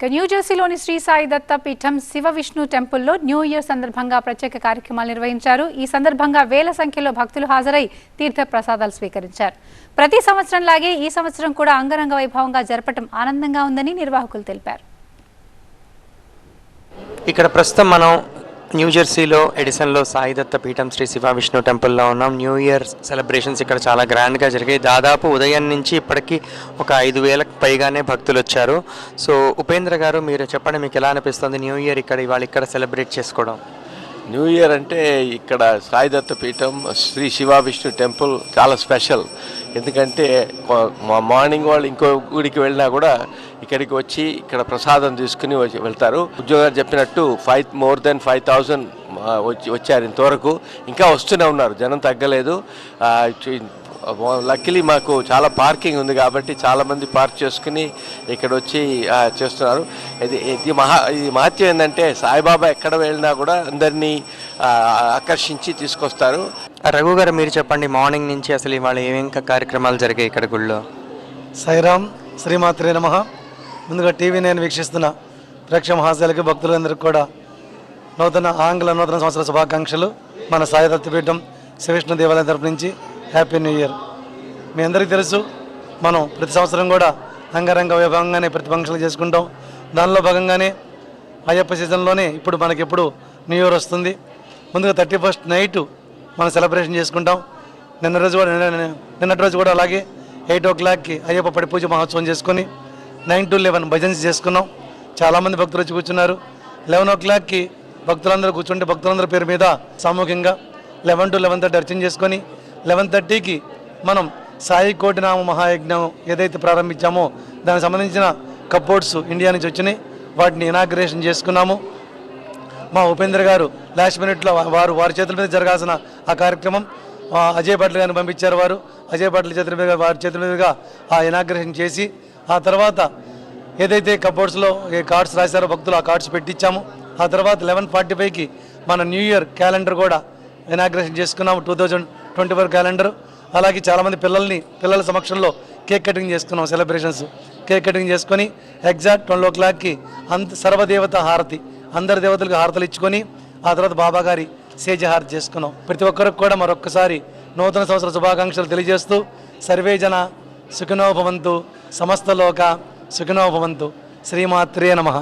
ఇక న్యూజెర్సీలోని శ్రీ సాయి దత్త పీఠం శివ విష్ణు టెంపుల్లో న్యూ ఇయర్ సందర్భంగా ప్రత్యేక కార్యక్రమాలు నిర్వహించారు. ఈ సందర్భంగా వేల సంఖ్యలో భక్తులు హాజరై తీర్థ ప్రసాదాలు స్వీకరించారు. ప్రతి సంవత్సరం లాగే ఈ సంవత్సరం కూడా అంగరంగ వైభవంగా జరపటం ఆనందంగా ఉందని నిర్వాహకులు తెలిపారు. ఇక్కడ ప్రస్తుతం మనం న్యూజెర్సీలో ఎడిసన్లో సాయిదత్త పీఠం శ్రీ శివ విష్ణు టెంపుల్లో ఉన్నాం. న్యూ ఇయర్ సెలబ్రేషన్స్ ఇక్కడ చాలా గ్రాండ్గా జరిగాయి. దాదాపు ఉదయం నుంచి ఇప్పటికీ ఒక ఐదు వేలకు పైగానే భక్తులు వచ్చారు. సో ఉపేంద్ర గారు మీరు చెప్పండి మీకు ఎలా అనిపిస్తుంది న్యూ ఇయర్ ఇక్కడ ఇవాళ ఇక్కడ సెలబ్రేట్ చేసుకోవడం? న్యూ ఇయర్ అంటే ఇక్కడ సాయిదత్త పీఠం శ్రీ శివ విష్ణు టెంపుల్ చాలా స్పెషల్. ఎందుకంటే మా మార్నింగ్ వాళ్ళు ఇంకో గుడికి వెళ్ళినా కూడా ఇక్కడికి వచ్చి ఇక్కడ ప్రసాదం తీసుకుని వెళ్తారు. ఉద్యోగాలు చెప్పినట్టు five more than five thousand వచ్చి వచ్చారు ఇంతవరకు. ఇంకా వస్తూనే ఉన్నారు. జనం తగ్గలేదు. లక్కీలీ మాకు చాలా పార్కింగ్ ఉంది కాబట్టి చాలామంది పార్క్ చేసుకుని ఇక్కడ వచ్చి ఆ, చేస్తున్నారు. ఇది ఇది మహా ఇది మహత్యం ఏంటంటే సాయిబాబా ఎక్కడ వెళ్ళినా కూడా అందరినీ ఆ, ఆకర్షించి తీసుకొస్తారు. రఘు గారు మీరు చెప్పండి మార్నింగ్ నుంచి అసలు ఇవాళ ఏమేం కార్యక్రమాలు జరిగాయి ఇక్కడ గుళ్ళో? సాయిరామ్ శ్రీమాత్రే నమ. ముందుగా టీవీ నేను వీక్షిస్తున్న ప్రేక్ష మహాశయులకి భక్తులందరికీ కూడా నూతన ఆంగ్ల నూతన సంవత్సర శుభాకాంక్షలు. మన సాయిదత్తపీఠం శ్రీవిష్ణు దేవాలయం తరపు నుంచి హ్యాపీ న్యూ ఇయర్ మీ అందరికీ తెలుసు మనం ప్రతి సంవత్సరం కూడా అంగరంగ వైభవంగానే ప్రతి ఫంక్షన్లు చేసుకుంటాం. దానిలో భాగంగానే అయ్యప్ప సీజన్లోనే ఇప్పుడు మనకి ఎప్పుడు న్యూ ఇయర్ వస్తుంది. ముందుగా థర్టీ ఫస్ట్ నైట్ మనం సెలబ్రేషన్ చేసుకుంటాం. నిన్న రోజు కూడా నిన్నటి రోజు కూడా అలాగే ఎయిట్ ఓ క్లాక్కి అయ్యప్ప పడి పూజ మహోత్సవం చేసుకొని నైన్ టు లెవెన్ భజన్స్ చేసుకున్నాం. చాలామంది భక్తులు వచ్చి కూర్చున్నారు. లెవెన్ ఓ క్లాక్కి భక్తులందరూ కూర్చుంటే భక్తులందరి పేరు మీద సామూహికంగా లెవెన్ టు లెవెన్ థర్టీ అర్చన చేసుకొని లెవెన్ థర్టీకి మనం సాయి కోటినామ మహాయజ్ఞం ఏదైతే ప్రారంభించామో దానికి సంబంధించిన కప్బోర్డ్స్ ఇండియా నుంచి వచ్చినాయి. వాటిని ఇనాగ్రేషన్ చేసుకున్నాము. మా ఉపేంద్ర గారు లాస్ట్ మినిట్లో వారు వారి చేతుల మీద జరగాల్సిన ఆ కార్యక్రమం అజయ్ భట్ల గారిని పంపించారు వారు. అజయ్ భట్ల చేతుల మీద వారి చేతుల మీదుగా ఆ ఇనాగ్రేషన్ చేసి ఆ తర్వాత ఏదైతే కబోర్డ్స్లో ఏ కార్డ్స్ రాశారో భక్తులు ఆ కార్డ్స్ పెట్టించాము ఆ తర్వాత లెవెన్ ఫార్టీ ఫైవ్కి మన న్యూ ఇయర్ క్యాలెండర్ కూడా ఇనాగ్రేషన్ చేసుకున్నాము two thousand twenty four calendar. అలాగే చాలామంది పిల్లల్ని పిల్లల సమక్షంలో కేక్ కటింగ్ చేసుకున్నాం సెలబ్రేషన్స్. కేక్ కటింగ్ చేసుకొని ఎగ్జాక్ట్ ట్వెల్వ్ ఓ క్లాక్కి అంత సర్వదేవత హారతి అందరి దేవతలకు హారతలు ఇచ్చుకొని ఆ తర్వాత బాబా గారి సేజ హారతి చేసుకున్నాం. ప్రతి ఒక్కరికి కూడా మరొక్కసారి నూతన సంవత్సర శుభాకాంక్షలు తెలియజేస్తూ సర్వే జన సుఖినోభవంతు సమస్త లోక సుఖినోభవంతు శ్రీమాత్రే నమః.